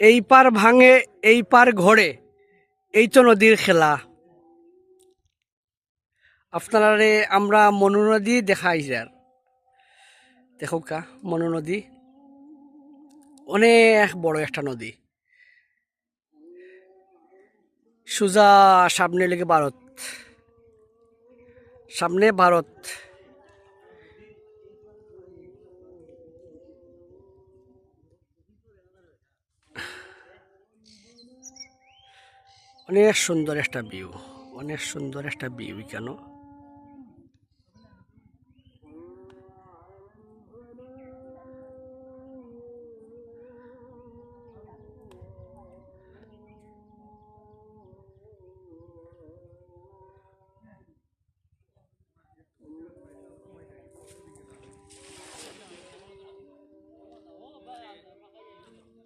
এই পার ভাঙে, এই পার ঘোরে, এই তো নদীর খেলা। আপনারা আমরা মনু নদী দেখাই যার দেখো কা মনু নদী। অনেক বড় একটা নদী। সোজা সামনে লেগে ভারত। সামনে ভারত। অনেক সুন্দর একটা ভিউ অনেক সুন্দর একটা ভিউ কেন?